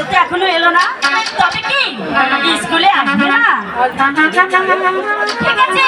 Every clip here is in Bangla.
তো এখনও এলো না? তবে কি? স্কুলে আসবে না? ঠিক আছে।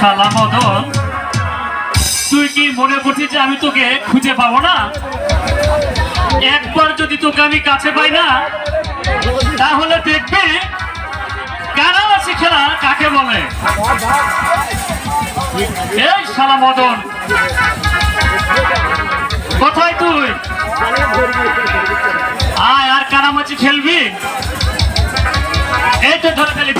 শালা মদন। তুই কি মনে করছিস যে আমি তোকে খুঁজে পাবো না? একবার যদি তোকে আমি কাছে পাই না, তাহলে দেখবে কানামাছি খেলা কাকে বলে? এই শালা মদন। কোথায় তুই? আয়, আর কানামাছি খেলবি? এই তো ধরে ফেলেছি